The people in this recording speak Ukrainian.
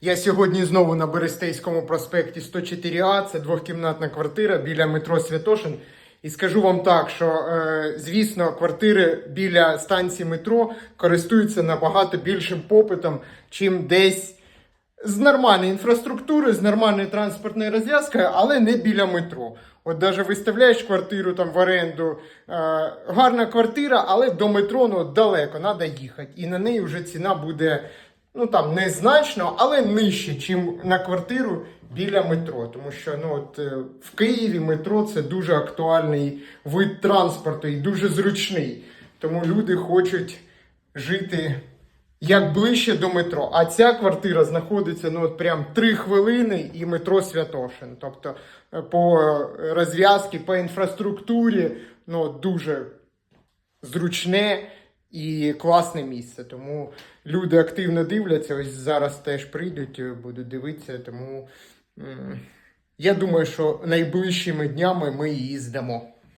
Я сьогодні знову на Берестейському проспекті 104А, це двохкімнатна квартира біля метро Святошин. І скажу вам так, що е, звісно, квартири біля станції метро користуються набагато більшим попитом, чим десь з нормальної інфраструктури, з нормальною транспортною розв'язкою, але не біля метро. От даже виставляєш квартиру там в оренду, е, гарна квартира, але до метро ну, далеко, треба їхати. І на неї вже ціна буде ну там незначно, але нижче, ніж на квартиру біля метро. Тому що ну, от, е, в Києві метро це дуже актуальний вид транспорту і дуже зручний. Тому люди хочуть жити як ближче до метро. А ця квартира знаходиться ну, от прям 3 хвилини і метро Святошин. Тобто е, по розв'язці, по інфраструктурі ну, дуже зручне і класне місце. Тому люди активно дивляться. Ось зараз теж прийдуть, е, будуть дивитися. Тому я думаю, що найближчими днями ми її здамо.